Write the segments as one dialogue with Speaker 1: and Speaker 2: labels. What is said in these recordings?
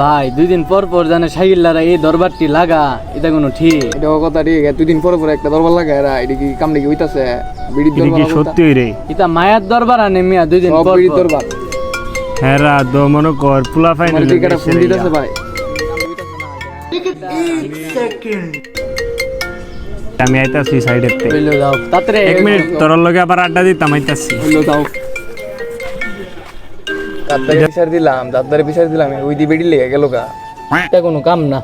Speaker 1: ভাই দুই দিন পর পর জানে সাইল্লারা এই দরবারটি লাগা এটা কোনো ঠিক।
Speaker 2: এটা কথা ঠিক দুই দিন পর পরে একটা দরবার লাগা এরা এটা কি কাম নাকি হইতাছে? বিড়ির
Speaker 3: এটা কি
Speaker 2: দরবার
Speaker 3: সত্যি রে?
Speaker 1: এটা মায়ার দরবার আনে মিয়া দুই দিন পর
Speaker 2: বিড়ির
Speaker 1: পর।
Speaker 2: দরবার।
Speaker 3: হ্যাঁ রা দো মনে কর পুলা ফাইনাল
Speaker 2: একটা ফোন দিতেছে ভাই।
Speaker 3: আমি আইতাছি সাইডের তে।
Speaker 1: হইল যাও। তাড়াতাড়ি
Speaker 3: এক মিনিট তোর লগে আবার আড্ডা দিতাম আইতাছি।
Speaker 2: হইল দাও বিচার দিলাম দাদারে বিচার দিলাম ওই দি বেড়ি লেগে গেল গা।
Speaker 1: এটা কোনো কাম না।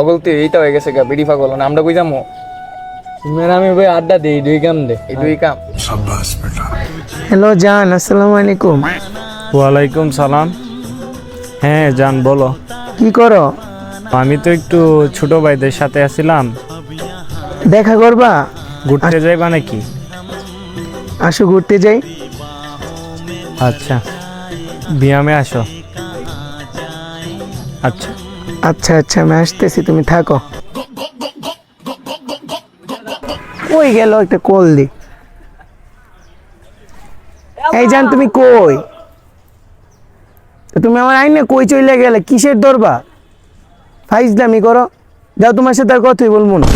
Speaker 2: অগলতে এইটা হয়ে গেছে গা বেড়ি পাগল। না আমরা কই যাব?
Speaker 1: মেরা আমি ভাই আড্ডা দিই দুই কাম দে।
Speaker 2: এই দুই কাম।
Speaker 4: হ্যালো জান আসসালামু আলাইকুম।
Speaker 3: ওয়ালাইকুম সালাম। হ্যাঁ জান বলো।
Speaker 4: কি করো?
Speaker 3: আমি তো একটু ছোট ভাইদের সাথে আছিলাম।
Speaker 4: দেখা করবা?
Speaker 3: ঘুরতে যাইবা নাকি?
Speaker 4: আসো ঘুরতে যাই।
Speaker 3: আচ্ছা। বিয়ামে আসো। আচ্ছা।
Speaker 4: আচ্ছা আচ্ছা আমি আসতেছি তুমি থাকো। কই গেল একটা কল দি? এই জান তুমি কই? তুমি আমার আইনে কই চইলে গেলে? কিসের দরবা ফাইজ দামি করো। যাও তোমার সাথে আর কথাই বলব না।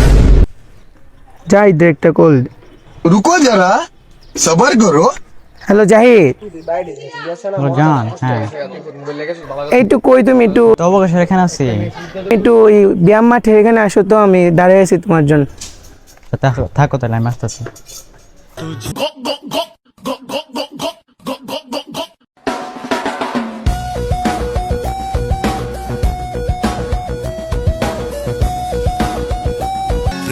Speaker 4: যাই দে একটা কল দি।
Speaker 5: রুকো যারা সবার করো
Speaker 4: হ্যালো জাহিদ।
Speaker 6: জান হ্যাঁ।
Speaker 4: এইটু কই তুমি একটু?
Speaker 6: অবকাশের এখানে আছি।
Speaker 4: একটু ওই ব্যায়াম মাঠে এখানে আসো তো আমি দাঁড়িয়ে আছি তোমার জন্য।
Speaker 6: থাকো তাহলে আমি আসতেছি।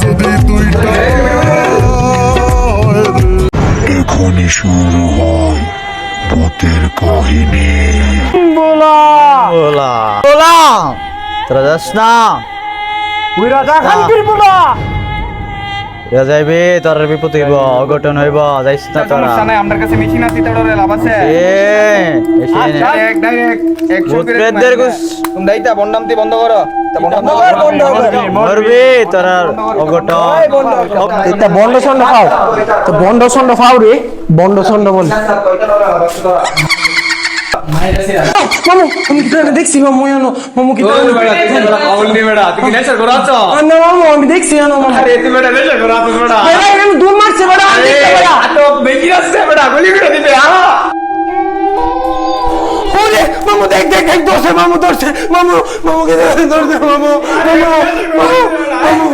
Speaker 5: শীত
Speaker 7: এখনই শুরু হয় ভূতের কাহিনী।
Speaker 6: তোরা যাস না। তোরা যাইবে তোর বিপদ হইব অঘটন হইব যাইস না তোরা
Speaker 2: আমার কাছে মেশিন আছে তাড়ারে লাভ আছে।
Speaker 6: এ।
Speaker 2: ডাইরেক্ট ডাইরেক্ট 100
Speaker 6: ভূত প্রেতদের গুস
Speaker 2: তুমি দাইতা বন্ডামতি বন্ধ করো। বন্ধ
Speaker 6: মরবি তোরা অঘটন।
Speaker 4: এটা বন্ড সন্ড খাও তো বন্ড সন্ড খাও রে বন্ড সন্ড বল। মামু আমি কি তোকে দেখছি মামু জানো মামু কি তোকে
Speaker 2: আউলনি বেড়া তুমি নেচার করো আছো
Speaker 4: না মামু আমি দেখছি জানো মামু
Speaker 2: আরে তুমি বেড়া নেচার করো আছো বেড়া
Speaker 4: এই, এই, আমি দূর মারছে বড়
Speaker 2: আরে আতো বেশি আছে বেড়া গলি বেড়া দিবে আ
Speaker 4: ওরে মামু দেখ দেখ দেখ দোষে মামু দোষে মামু মামু কে দোষে মামু মামু মামু মামু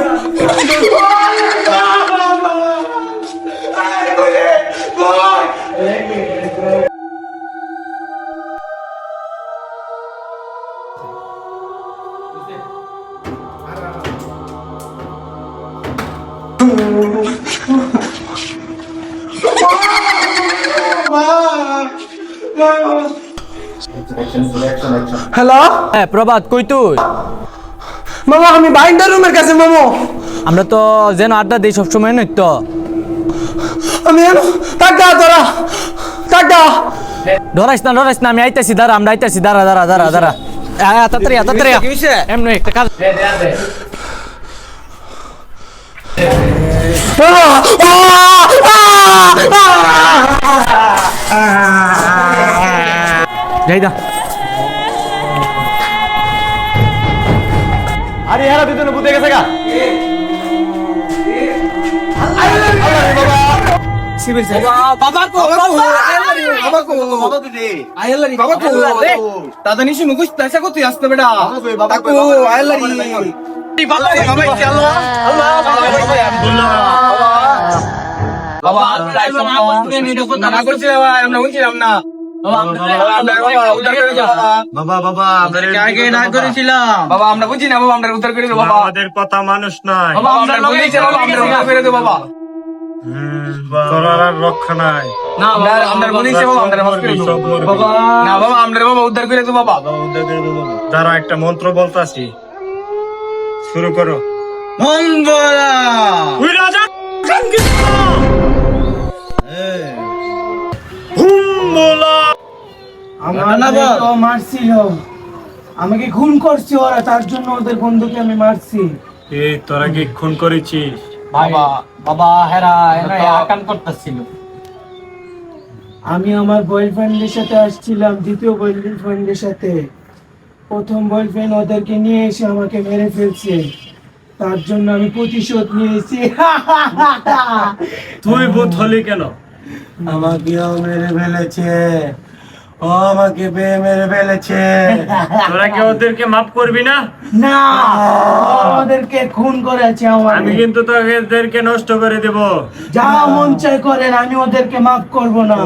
Speaker 4: হ্যালো
Speaker 1: হ্যাঁ প্রভাত কই তুই?
Speaker 4: মামা আমি বাইন্ডার রুমের কাছে মামু।
Speaker 1: আমরা তো যেন আড্ডা দিই সবসময় নই তো?
Speaker 4: আমি জানো টাকা তোরা টাকা।
Speaker 1: ডরাইস না ডরাইস না আমি আইতাছি দাঁড়া আমরা আইতাছি দাঁড়া দাঁড়া দাঁড়া দাঁড়া। তাড়াতাড়ি তাড়াতাড়ি। এমনি একটা কাজ। যাই দা। আরে হেরা দুজন বুঝে গেছে গা।
Speaker 2: দাদা নিশি আসতে বেড়া বাবা আমরা বুঝছিলাম না
Speaker 6: বাবা বাবা আমাদেরকে আগে না করেছিলাম
Speaker 2: বাবা আমরা বুঝি না বাবা আমরা উদ্ধার করে দেবো বাবা
Speaker 3: আমাদের কথা মানুষ নাই
Speaker 2: বাবা আমরা বলেছি বাবা আমরা উদ্ধার করে দেবো বাবা
Speaker 3: আর রক্ষা নাই।
Speaker 2: বাবা বাবা বাবা। বাবা উদ্ধার করে বাবা।
Speaker 3: তারা একটা মন্ত্র বলতাছি। শুরু করো।
Speaker 6: মঙ্গলা
Speaker 3: ওই রাজা
Speaker 4: আমাকে তো মারছিল। আমাকে খুন করছি ওরা তার জন্য ওদের বন্ধুকে আমি মারছি।
Speaker 3: এই তোরা কি খুন করেছিস?
Speaker 1: বাবা বাবা হেরা হেরা আকাম করতেছিল।
Speaker 4: আমি আমার বয়ফ্রেন্ডের সাথে আসছিলাম দ্বিতীয় বয়ফ্রেন্ডের সাথে। প্রথম বয়ফ্রেন্ড ওদেরকে নিয়ে এসে আমাকে মেরে ফেলছে। তার জন্য আমি প্রতিশোধ নিয়েছি।
Speaker 3: তুই ভূত হলি কেন?
Speaker 4: আমাকেও মেরে ফেলেছে। ও আমাকে বেয়ে মেরে ফেলেছে।
Speaker 3: তোরা কি ওদেরকে মাফ করবি না?
Speaker 4: না ওদেরকে আমাদেরকে খুন করেছে
Speaker 3: আমি
Speaker 4: আমাকে
Speaker 3: কিন্তু তোদেরকে নষ্ট করে দেব।
Speaker 4: যা মন চাই করেন আমি ওদেরকে মাফ করব না।